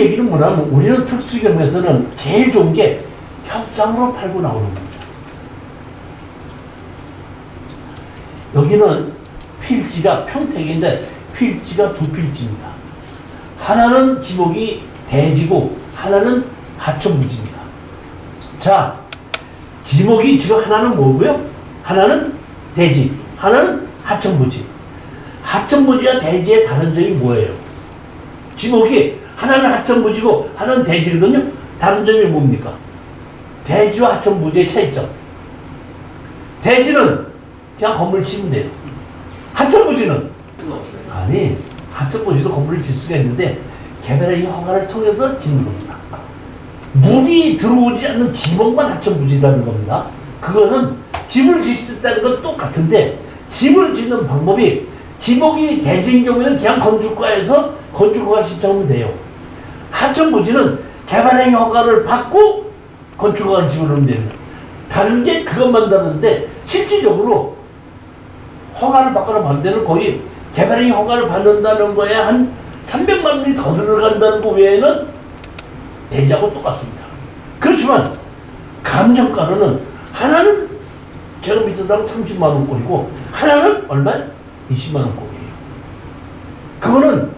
이 얘기는 뭐냐면 우리는 특수경에서는 제일 좋은 게 협상으로 팔고 나오는 겁니다. 여기는 필지가 평택인데 필지가 두 필지입니다. 하나는 지목이 대지고 하나는 하천부지입니다. 자, 지목이 지금 하나는 뭐고요? 하나는 대지, 하나는 하천부지. 하천부지와 대지의 다른 점이 뭐예요? 지목이 하나는 하천부지고 하나는 대지거든요. 다른 점이 뭡니까? 대지와 하천부지의 차이점. 대지는 그냥 건물 치면 돼요. 하천부지는. 아니 하천부지도 건물을 질 수가 있는데 개발의 허가를 통해서 짓는 겁니다. 물이 들어오지 않는 지목만 하천부지라는 겁니다. 그거는 집을 있다는 건 똑같은데 집을 짓는 방법이 지목이 대지인 경우에는 그냥 건축가에서 건축허가 신청하면 돼요. 하천 부지는 개발행 허가를 받고 건축허가를 집어넣으면 됩니다. 다른 게 그것만 다른데 실질적으로 허가를 받거나 반대는 거의 개발행 허가를 받는다는 거에 한 300만 원이 더 들어간다는 거 외에는 대지하고 똑같습니다. 그렇지만 감정가로는 하나는 제가 믿었다고 30만 원꼴이고 하나는 얼마? 20만 원꼴이에요. 그거는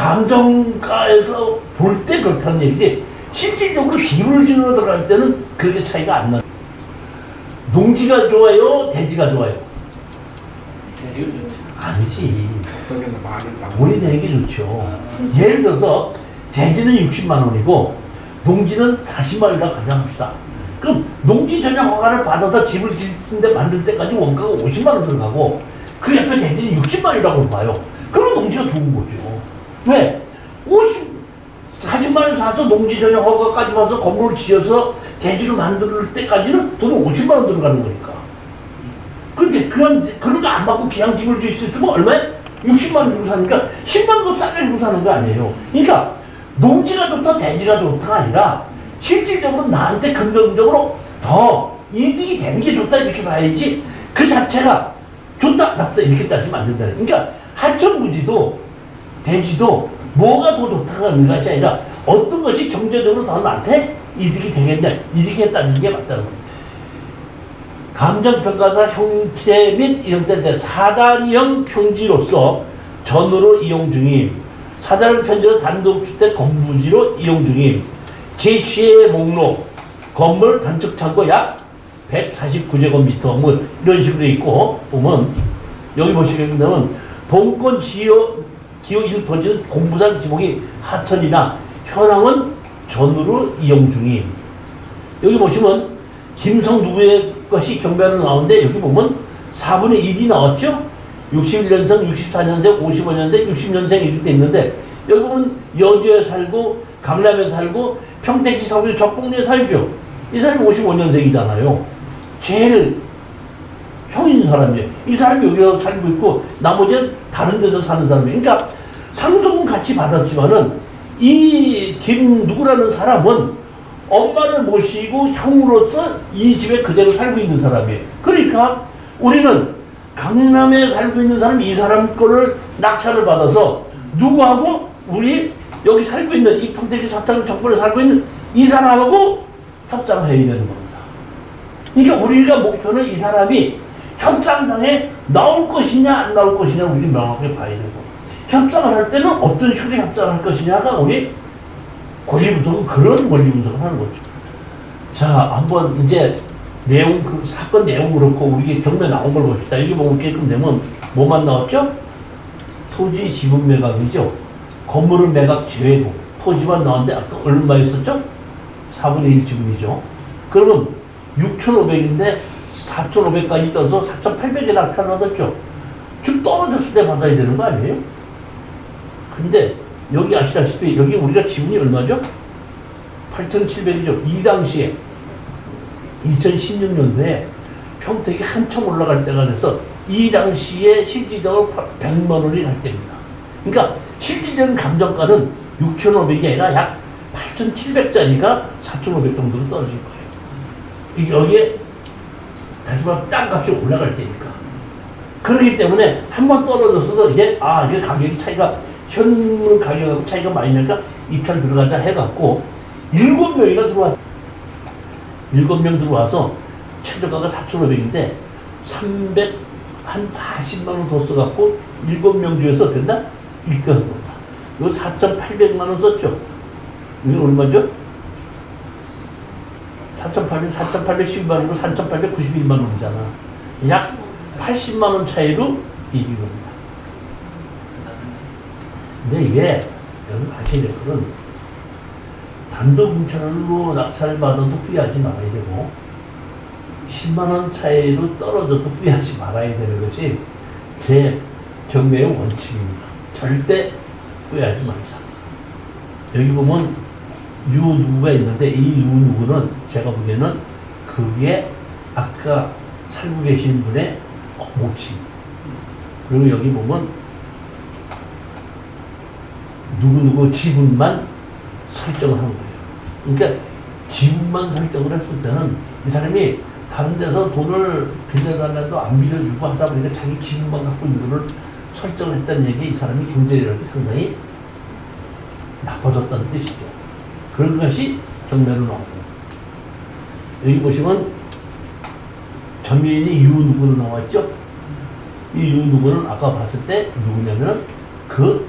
감정가에서 볼 때 그렇다는 얘기지 실질적으로 집을 지으러 들어갈 때는 그렇게 차이가 안 나요. 농지가 좋아요? 대지가 좋아요? 아니지. 돈이 되는 게 좋죠. 예를 들어서 대지는 60만 원이고 농지는 40만 원이라고 가정합시다. 그럼 농지 전용 허가를 받아서 집을 짓는데 만들 때까지 원가가 50만 원 들어가고 그 옆에 대지는 60만 원이라고 봐요. 그럼 농지가 좋은 거죠. 왜? 50, 40만 원 사서 농지 전용 허가까지 봐서 건물을 지어서 대지를 만들 때까지는 돈이 50만 원 들어가는 거니까. 그런데 그런 그런 거 안 받고 그냥 집을 줄수 있으면 얼마에? 60만 원 주고 사니까 10만 원도 싸게 주고 사는 거 아니에요. 그러니까 농지가 좋다 대지가 좋다가 아니라 실질적으로 나한테 긍정적으로 더 이득이 되는 게 좋다 이렇게 봐야지 그 자체가 좋다 나쁘다 이렇게 따지면 안 된다는. 그러니까 하천부지도 대지도 뭐가 더 좋다가 하는 것이 아니라 어떤 것이 경제적으로 더 나한테 이득이 되겠냐 이렇게 따지는 게 맞다는 거예요. 감정평가사 형태 및 이런 때인데 사다리형 평지로서 전으로 이용 중임 사다리 편지로 단독주택 건물지로 이용 중임 제시의 목록 건물 단축 창고 약 149제곱미터 뭐 이런 식으로 있고 보면 여기 보시게 되면 본권 지역 기호 1퍼지는 공부산 지목이 하천이나 현황은 전으로 이용 중임 여기 보시면 김성 누구의 것이 경배로 나오는데 여기 보면 4분의 1이 나왔죠? 61년생, 64년생, 55년생, 60년생 이렇게 돼 있는데 여기 보면 여주에 살고 강남에 살고 평택시 서구 적봉리에 살죠. 이 사람이 55년생이잖아요. 제일 형인 사람이에요. 이 사람이 여기서 살고 있고 나머지는 다른 데서 사는 사람이에요. 그러니까 상속은 같이 받았지만은 이 김 누구라는 사람은 엄마를 모시고 형으로서 이 집에 그대로 살고 있는 사람이에요. 그러니까 우리는 강남에 살고 있는 사람 이 사람 거를 낙찰을 받아서 누구하고 우리 여기 살고 있는 이 평택시 사탕 정권에 살고 있는 이 사람하고 협상을 해야 되는 겁니다. 그러니까 우리가 목표는 이 사람이 협상장에 나올 것이냐 안 나올 것이냐 우리 명확하게 봐야 되고 협상을 할 때는 어떤 식으로 협상을 할 것이냐가 우리 권리 분석은 그런 권리 분석을 하는 거죠. 자, 한번 이제 내용, 그 사건 내용 그렇고 우리 경매 나온 걸 봅시다. 여기 보면 게끔 되면 뭐만 나왔죠? 토지 지분 매각이죠. 건물은 매각 제외고 토지만 나왔는데 아까 얼마 있었죠? 4분의 1 지분이죠. 그러면 6,500인데 4,500까지 떠서 4,800에 낙찰을 받았죠. 좀 떨어졌을 때 받아야 되는 거 아니에요? 근데 여기 아시다시피 여기 우리가 지분이 얼마죠? 8,700이죠. 이 당시에 2016년도에 평택이 한참 올라갈 때가 돼서 이 당시에 실질적으로 100만 원이 갈 때입니다. 그러니까 실질적인 감정가는 6,500이 아니라 약 8,700짜리가 4,500 정도로 떨어질 거예요. 여기에 다시 말해 땅값이 올라갈 때니까. 그렇기 때문에 한 번 떨어졌어도 이게 아 이게 가격이 차이가 현물 가격하고 차이가 많이 나니까 입찰 들어가자 해갖고 일곱 명이나 들어왔. 일곱 명 들어와서 최저가가 4,500인데 300, 한 40만 원 더 써갖고 일곱 명 중에서 된다? 1등 한 겁니다. 이거 4,800만 원 썼죠? 이거 얼마죠? 4,800, 4,810만 원으로 3,891만 원이잖아. 약 80만 원 차이로 이긴 겁니다. 근데 이게 여러분 아셔야 될 거는 단독 공차로 낙찰을 받아도 후회하지 말아야 되고 10만 원 차이로 떨어져도 후회하지 말아야 되는 것이 제 경매의 원칙입니다. 절대 후회하지 말자. 여기 보면 유 누구가 있는데 이 유 누구는 제가 보기에는 그게 아까 살고 계신 분의 모친. 그리고 여기 보면 누구누구 지분만 설정을 한 거예요. 그러니까 지분만 설정을 했을 때는 이 사람이 다른 데서 돈을 빌려달라도 안 빌려주고 하다 보니까 자기 지분만 갖고 있는 거를 설정을 했다는 얘기 이 사람이 경제력이 상당히 나빠졌다는 뜻이죠. 그런 것이 경매로 나오고 여기 보시면 전면이 유 누구로 나왔죠? 이 유 누구는 아까 봤을 때 누구냐면 그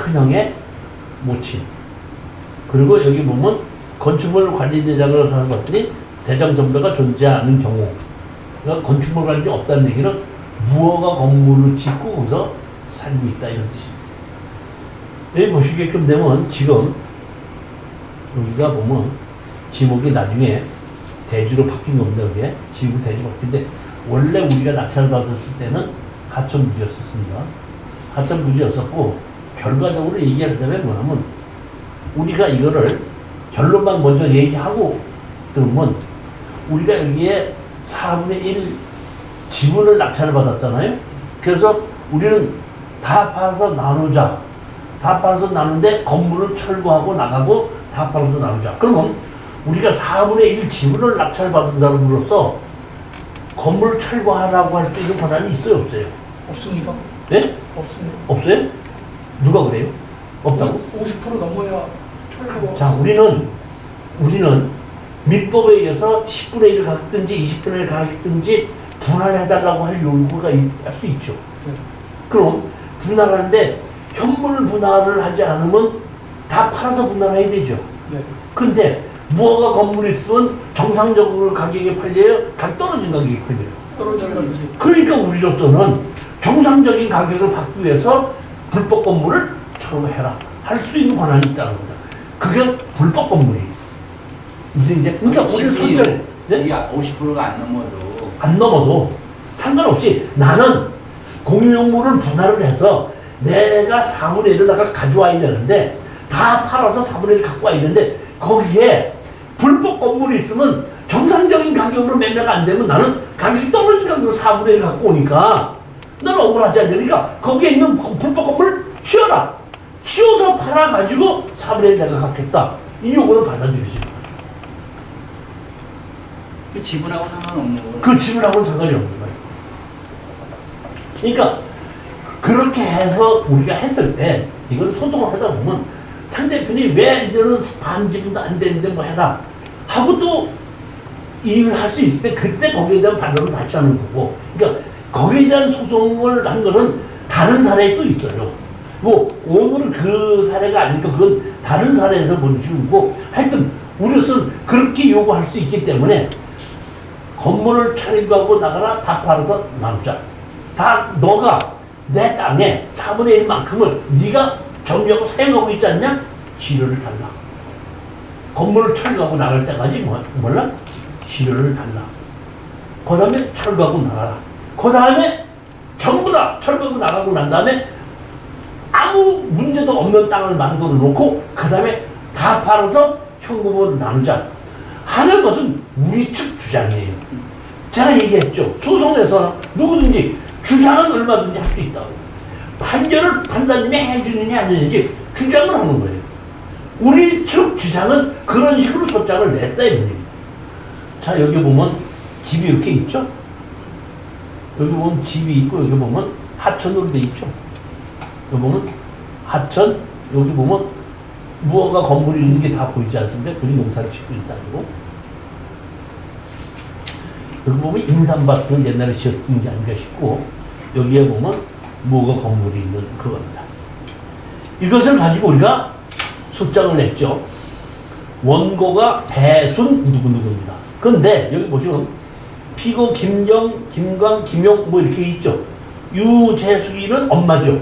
큰형의 모친. 그리고 여기 보면 건축물 관리 대장을 하는 봤더니 대장 전배가 존재하는 경우. 그러니까 건축물 관리 없다는 얘기는 무허가 건물을 짓고 거기서 살고 있다 이런 뜻입니다. 여기 보시게끔 되면 지금 여기가 보면 지목이 나중에 대주로 바뀐 겁니다. 그게 지금 대주 바뀐데 원래 우리가 낙찰 받았을 때는 하천부지였었습니다. 하천부지였었고 결과적으로 얘기하자면 뭐냐면 우리가 이거를 결론만 먼저 얘기하고 들으면 우리가 여기에 4분의 1 지분을 낙찰을 받았잖아요. 그래서 우리는 다 팔아서 나누자. 다 팔아서 나누는데 건물을 철거하고 나가고 다 팔아서 나누자. 그러면 우리가 4분의 1 지분을 낙찰 받은 사람으로서 건물 철거하라고 할 수 있는 권한이 있어요, 없어요? 없습니다. 네? 없습니다. 없어요? 누가 그래요? 없다고? 50% 넘어야 철거. 자, 우리는, 우리는 민법에 의해서 10분의 1을 갖든지 20분의 1을 갖든지 분할해달라고 할 요구가 할 수 있죠. 네. 그럼 분할하는데 현물 분할을 하지 않으면 다 팔아서 분할해야 되죠. 네. 근데 무허가 건물이 있으면 정상적으로 가격이 팔려요? 각 떨어진 가격이 팔려요. 떨어지는 이제 그러니까 우리로서는 정상적인 가격을 받기 위해서 불법 건물을 철거해라 할 수 있는 권한이 있다는 거다. 그게 불법 건물이. 무슨 이제 그러니까 우리 손절 네? 이게 50%가 안 넘어도 안 넘어도 상관없이 나는 공유용물을 분할을 해서 내가 4분의 1을 나가 가져와야 되는데 다 팔아서 4분의 1 갖고 와야 되는데 거기에 불법 건물이 있으면 정상적인 가격으로 매매가 안 되면 나는 가격이 떨어진 가격으로 4분의 1 갖고 오니까 나는 억울하지 않으니까 거기에 있는 불법 건물을 치워라. 치워서 팔아가지고 4분의 1 내가 갖겠다. 이 요구를 받아들이지. 그 지분하고 상관없는 거. 그 지분하고는 상관이 없는 거예요. 그러니까 그렇게 해서 우리가 했을 때 이걸 소송을 하다 보면 상대편이 왜 이제는 반 지분도 안 되는데 뭐 해라 하고 또 이의를 할 수 있을 때 그때 거기에 대한 반론을 다시 하는 거고. 그러니까 거기에 대한 소송을 한 거는 다른 사례에 또 있어요. 뭐 오늘은 그 사례가 아니니까 그건 다른 사례에서 보여주고 하여튼 우리로서는 그렇게 요구할 수 있기 때문에 건물을 철거하고 나가라 다 팔아서 나누자. 다 너가 내 땅에 4분의 1만큼을 네가 점유하고 사용하고 있지 않냐? 지료를 달라. 건물을 철거하고 나갈 때까지 뭐, 몰라? 지료를 달라. 그 다음에 철거하고 나가라. 그 다음에 전부 다 철거하고 나가고 난 다음에 아무 문제도 없는 땅을 만들어 놓고 그 다음에 다 팔아서 현금으로 나누자 하는 것은 우리 측 주장이에요. 제가 얘기했죠. 소송에서 누구든지 주장은 얼마든지 할 수 있다고. 판결을 판단님이 해주느냐 안 해주는지 주장을 하는 거예요. 우리 측 주장은 그런 식으로 소장을 냈다 이 말입니다. 자 여기 보면 집이 이렇게 있죠. 여기 보면 집이 있고 여기 보면 하천으로 돼 있죠. 여기 보면 하천 여기 보면 무허가 건물이 있는 게 다 보이지 않습니까? 그리 농사를 짓고 있다고. 여기 보면 인삼밭을 옛날에 지었던 게 아닌가 싶고, 여기에 보면 무허가 건물이 있는 그겁니다. 이것을 가지고 우리가 숫장을 냈죠. 원고가 배순 누구누구입니다. 그런데 여기 보시면 피고 김정, 김광, 김용 뭐 이렇게 있죠. 유재숙이는 엄마죠.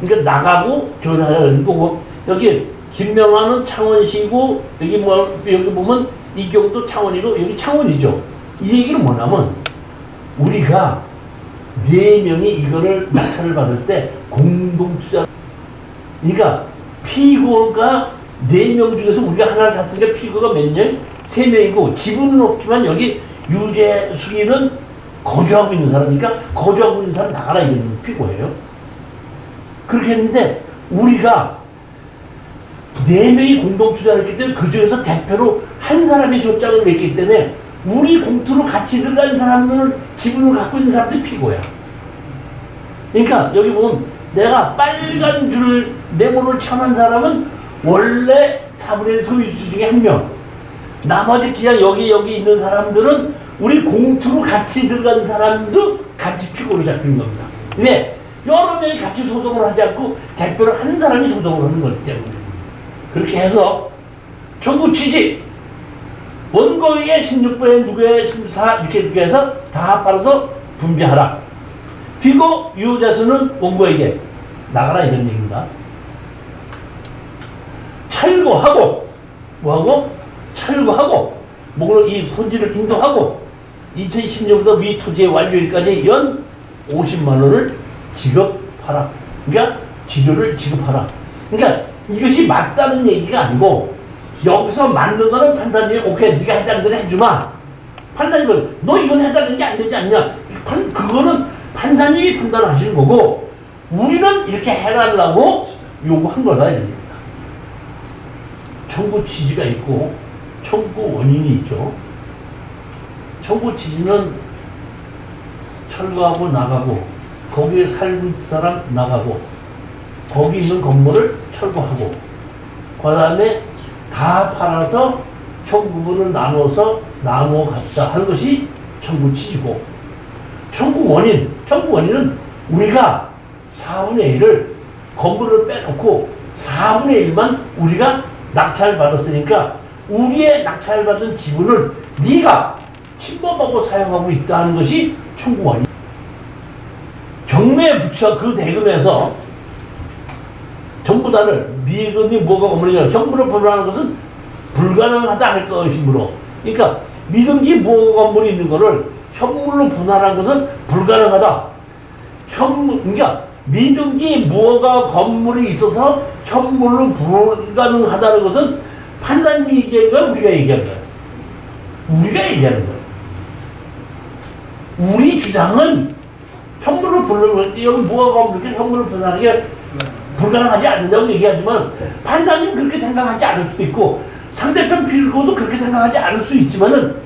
그러니까 나가고 결혼하는 거고 여기 김명환은 창원시고 여기 뭐 여기 보면 이경도 창원이고 여기 창원이죠. 이 얘기는 뭐냐면 우리가 네 명이 이거를 낙찰을 받을 때 공동 투자 그러니까 피고가 네 명 중에서 우리가 하나를 샀으니까 피고가 몇 명? 세 명이고 지분은 없지만 여기 유재숙이는 거주하고 있는 사람이니까 거주하고 있는 사람 나가라 이런 피고예요. 그렇게 했는데 우리가 네 명이 공동 투자를 했기 때문에 그 중에서 대표로 한 사람이 조장을 냈기 때문에 우리 공투로 같이 들어간 사람들을 지분을 갖고 있는 사람들이 피고야. 그러니까 여기 보면 내가 빨간 줄 네모를 쳐놓은 사람은 원래 4분의 1 소유주 중에 한 명. 나머지 그냥 여기 여기 있는 사람들은 우리 공투로 같이 들어간 사람도 같이 피고로 잡히는 겁니다. 왜? 여러 명이 같이 소송을 하지 않고 대표로 한 사람이 소송을 하는 거기 때문에. 그렇게 해서 정부 취지 원고의 16분의 누구의 14 이렇게 이렇게 해서 다 합하여서 분배하라. 피고 유효자 수는 원고에게 나가라 이런 얘기입니다. 철거하고 뭐하고 철거하고 목록 이 토지를 인도하고 2010년부터 위 토지의 완료일까지 연 50만 원을 지급하라. 그러니까 지료를 지급하라. 그러니까 이것이 맞다는 얘기가 아니고 여기서 맞는 거는 판사님이 오케이 네가 해달라는 대로 해주마. 판사님은 너 이건 해달라는 게 안 되지 않냐. 판- 그거는 판사님이 판단하시는 거고 우리는 이렇게 해달라고 요구한 거다 이겁니다. 청구 취지가 있고 청구 원인이 있죠. 청구 취지는 철거하고 나가고 거기에 살고 있는 사람 나가고 거기 있는 건물을 철거하고 그 다음에 다 팔아서 현금을 나눠서 나누어 갖자 하는 것이 청구 취지고 청구 원인, 청구 원인은 우리가 4분의 1을 건물을 빼놓고 4분의 1만 우리가 낙찰 받았으니까 우리의 낙찰 받은 지분을 네가 침범하고 사용하고 있다는 것이 청구 원인. 경매 부처 그 대금에서 전부 다를 미금이 뭐가 건물이냐. 현물을 분할하는 것은 불가능하다 할 것이므로. 그러니까 미등기 무허가 건물이 있는 것을 현물로 분할한 것은 불가능하다. 현물 그러니까 미등기 무허가 건물이 있어서 현물로 불가능하다는 것은 판단이 얘기한 거야 우리가 얘기한 거야 우리가 얘기하는 거야 우리 주장은 현물로 분할 여기 무허가 건물 현물로 분할하는 게 불가능하지 않는다고 얘기하지만 판단님 그렇게 생각하지 않을 수도 있고 상대편 필고도 그렇게 생각하지 않을 수 있지만은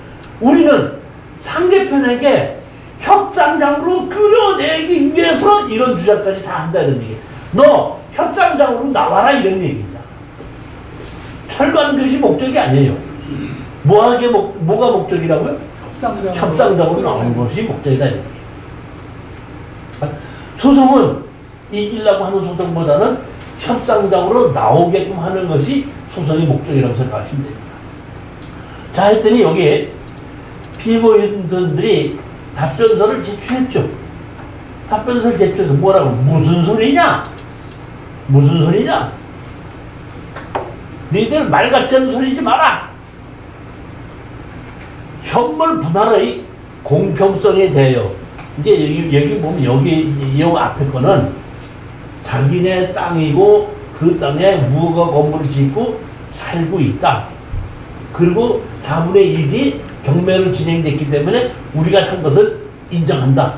우리는 상대편에게 협상장으로 끌어내기 위해서 이런 주장까지 다 한다는 얘기. 너 협상장으로 나와라 이런 얘기입니다. 철거하는 것이 목적이 아니에요. 뭐하게 목, 뭐가 목적이라고요? 협상장 협상장으로 나오는 것이 목적이다. 이렇게. 소송은 이기려고 하는 소송보다는 협상장으로 나오게끔 하는 것이 소송의 목적이라고 생각하시면 됩니다. 자, 했더니 여기에 피고인들이 답변서를 제출했죠. 답변서를 제출해서 뭐라고? 무슨 소리냐? 무슨 소리냐? 너희들 말 같지 않은 소리지 마라! 현물 분할의 공평성에 대하여 이제 여기, 여기 보면 여기 이 앞에 거는 자기네 땅이고 그 땅에 무허가 건물을 짓고 살고 있다. 그리고 4분의 1이 경매로 진행됐기 때문에 우리가 산 것을 인정한다.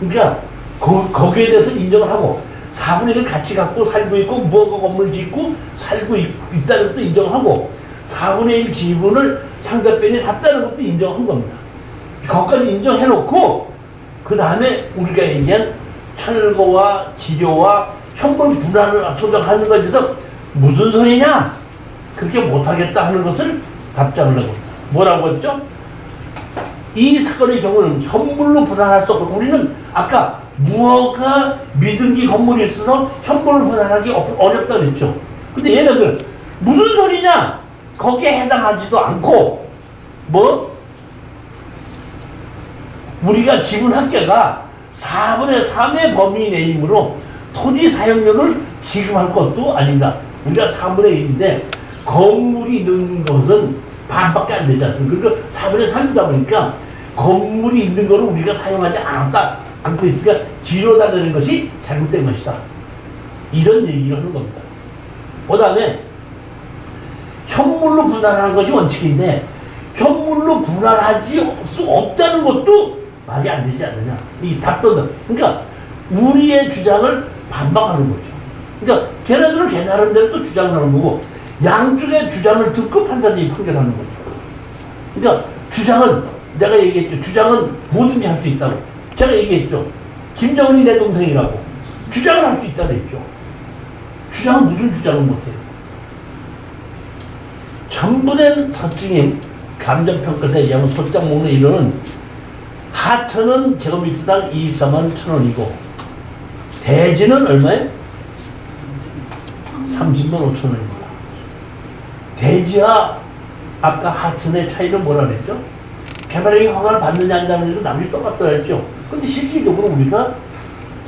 그러니까 거, 거기에 대해서 인정을 하고 4분의 1을 같이 갖고 살고 있고 무허가 건물 짓고 살고 있, 있다는 것도 인정하고 4분의 1 지분을 상대편이 샀다는 것도 인정한 겁니다. 거기까지 인정해놓고 그 다음에 우리가 얘기한 철거와 지료와 현물 분할을 조정하는 것에 대해서 무슨 소리냐? 그렇게 못하겠다 하는 것을 답장을 하고 뭐라고 했죠? 이 사건의 경우는 현물로 분할할 수 없고 우리는 아까 무허가 미등기 건물이 있어서 현물을 분할하기 어- 어렵다 그랬죠. 근데 얘네들 무슨 소리냐? 거기에 해당하지도 않고 뭐 우리가 지분 합계가 4분의 3의 범위 내이므로 토지 사용료를 지급할 것도 아닙니다. 우리가 3분의 1인데 건물이 있는 것은 반밖에 안 되지 않습니까? 그러니까 4분의 3이다 보니까 건물이 있는 거를 우리가 사용하지 않았다. 않고 있으니까 지로달라는 것이 잘못된 것이다. 이런 얘기를 하는 겁니다. 그 다음에 현물로 분할하는 것이 원칙인데 현물로 분할하지 수 없다는 것도 말이 안 되지 않느냐. 이 답변은. 그러니까 우리의 주장을 반박하는 거죠. 그러니까 걔네들은 걔 나름대로 또 주장을 하는 거고 양쪽의 주장을 듣고 판사들이 판결하는 거죠. 그러니까 주장은 내가 얘기했죠. 주장은 뭐든지 할 수 있다고. 제가 얘기했죠. 김정은이 내 동생이라고. 주장을 할 수 있다고 했죠. 주장은 무슨 주장을 못해요. 전부된 서증인 감정평가서에 의하면 소장 목록 1호는 하천은 제곱미터당 24만 천 원이고 대지는 얼마예요? 30만 5천 원입니다. 대지와 아까 하천의 차이는 뭐라 그랬죠? 개발행위 허가를 받느냐 안 받느냐는 거 남이 똑같다 했죠. 근데 실질적으로 우리가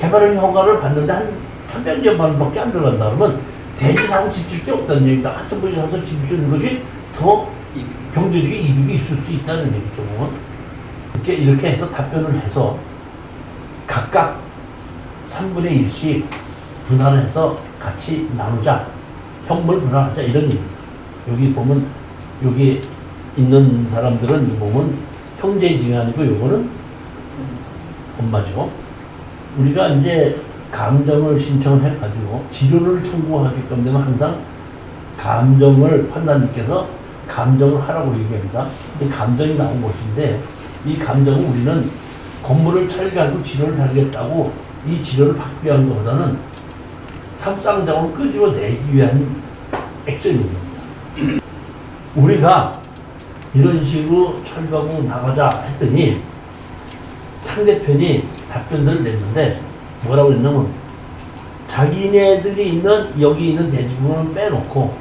개발행위 허가를 받는데 한 300여만 원밖에 안 들어간다 그러면 대지하고 집질 게 없다는 얘기다. 하천 곳에 가서 집 짓는 것이 더 경제적인 이득이 있을 수 있다는 얘기죠. 이렇게, 이렇게 해서 답변을 해서 각각 3분의 1씩 분할해서 같이 나누자. 현물 분할하자. 이런 얘기입니다. 여기 보면, 여기 있는 사람들은 보면 형제 증이 아니고 요거는 엄마죠. 우리가 이제 감정을 신청을 해가지고 지료를 청구하게끔 되면 항상 감정을 판단님께서 감정을 하라고 얘기합니다. 이 감정이 나온 것인데 이 감정은 우리는 건물을 철거하고 지료를 달겠다고 이 지료를 받기 위한 것보다는 협상장을 끄집어내기 위한 액션입니다. 우리가 이런 식으로 철거하고 나가자 했더니 상대편이 답변서를 냈는데 뭐라고 했냐면 자기네들이 있는 여기 있는 대지부분을 빼놓고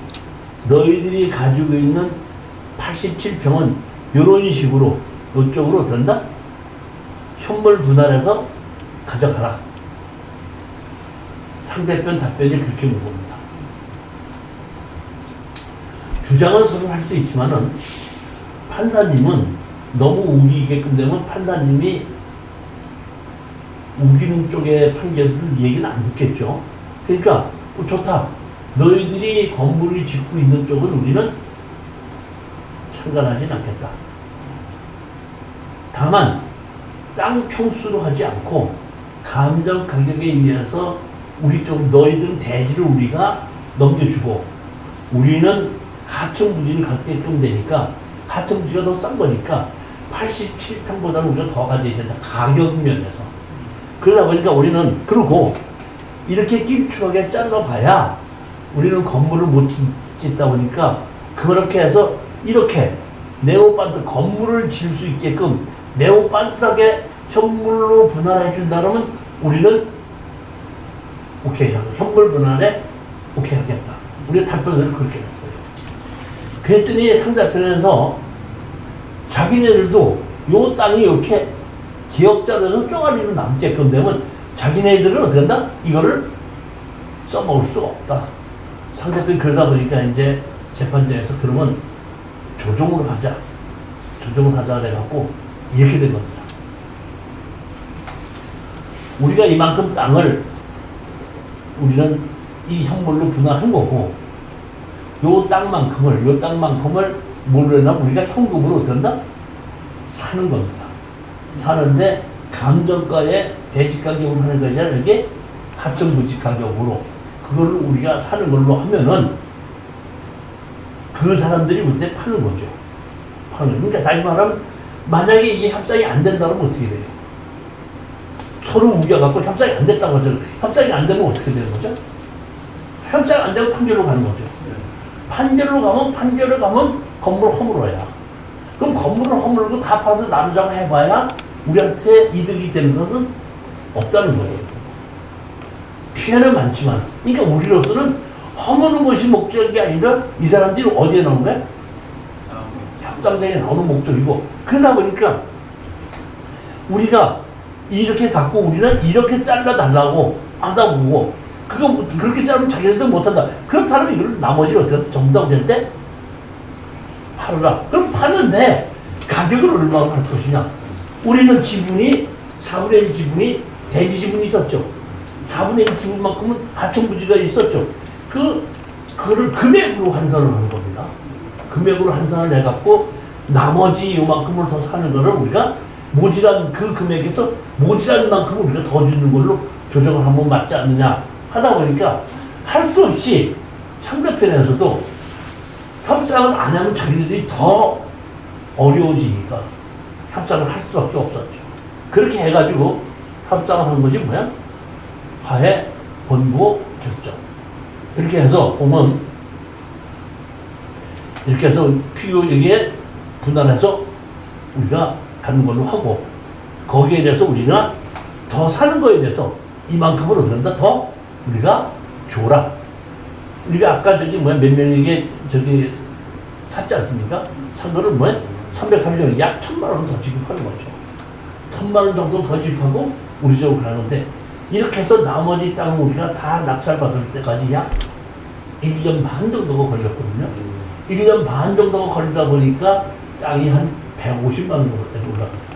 너희들이 가지고 있는 87평은 이런 식으로 이쪽으로 된다? 현물 분할해서 가져가라. 상대편 답변이 그렇게 온 겁니다. 주장은 서로 할 수 있지만은 판사님은 너무 우기게끔 되면 판사님이 우기는 쪽의 판결을 얘기는 안 듣겠죠. 그러니까 어, 좋다. 너희들이 건물을 짓고 있는 쪽은 우리는 상관하진 않겠다. 다만 땅 평수로 하지 않고 감정 가격에 의해서 우리 쪽 너희들은 대지를 우리가 넘겨주고 우리는 하청 부지를 갖게끔 되니까 하청 부지가 더 싼 거니까 87평보다는 우리가 더 가져야 된다. 가격 면에서. 그러다 보니까 우리는 그러고 이렇게 길쭉하게 잘라봐야 우리는 건물을 못 짓- 짓다 보니까 그렇게 해서 이렇게 네오반트 건물을 지을 수 있게끔 네오반트하게 현물로 분할해 준다 그러면 우리는 오케이 하고 현물 분할에 오케이 하겠다. 우리가 답변을 그렇게 했어요. 그랬더니 상대편에서 자기네들도 요 땅이 이렇게 기억자로서 쪼가리로 남게끔 되면 자기네들은 어떻게 한다? 이거를 써먹을 수가 없다. 상대편이 그러다 보니까 이제 재판장에서 그러면 조정으로 하자. 조정을 하자 그래갖고 이렇게 된 겁니다. 우리가 이만큼 땅을 우리는 이 형물로 분할한 거고 요 땅만큼을 요 땅만큼을 뭘로 했나 우리가 현금으로 어떤다? 사는 겁니다. 사는데 감정가에 대지 가격으로 하는 것이 아니라 이게 하청부지 가격으로 그걸 우리가 사는 걸로 하면은 그 사람들이 그때 파는 거죠. 파는 거. 그러니까 다시 말하면 만약에 이게 협상이 안 된다면 어떻게 돼요? 서로 우겨갖고 협상이 안 됐다고 하잖아요. 협상이 안 되면 어떻게 되는 거죠? 협상 안 되고 판결로 가는 거죠. 판결로 가면 판결을 가면 건물 허물어야. 그럼 건물을 허물고 다 파서 남자가 해봐야 우리한테 이득이 되는 것은 없다는 거예요. 피해는 많지만, 그러니까 우리로서는 허무는 것이 목적이 아니라 이 사람들이 어디에 나온 거야? 협상장에 나오는 목적이고. 그러다 보니까 우리가 이렇게 갖고 우리는 이렇게 잘라달라고 하다 보고 그거 그렇게 자르면 자기네들 못한다. 그렇다면 이걸 나머지를 어떻게 전부 다될때? 팔라. 그럼 파는데 가격을 얼마로 할 것이냐 우리는 지분이 4분의 1 지분이 대지 지분이 있었죠. 4분의 1 지분만큼은 하청부지가 있었죠. 그 그거를 금액으로 환산을 하는 겁니다. 금액으로 환산을 해갖고 나머지 요만큼을 더 사는 거를 우리가 모질한 그 금액에서 모질한 만큼 우리가 더 주는 걸로 조정을 한번 맞지 않느냐 하다 보니까 할 수 없이 상대편에서도 협상을 안 하면 자기들이 더 어려워지니까 협상을 할 수밖에 없었죠. 그렇게 해가지고 협상을 한 것이 뭐야? 화해 본부 결정. 이렇게 해서 보면 이렇게 해서 피고에게 분할해서 우리가 가는 걸로 하고 거기에 대해서 우리가 더 사는 거에 대해서 이만큼을 얻는다 더 우리가 줘라. 우리가 아까 저기 뭐야 몇 명에게 저기 샀지 않습니까? 산 거를 뭐야 330원 약 천만 원 더 지급하는 거죠. 천만 원 정도 더 지급하고 우리 집으로 가는데 이렇게 해서 나머지 땅을 우리가 다 낙찰 받을 때까지 약 1년 반 정도가 걸렸거든요. 1년 반 정도가 걸리다 보니까 땅이 한 150만 원 정도까지 올라갔어요.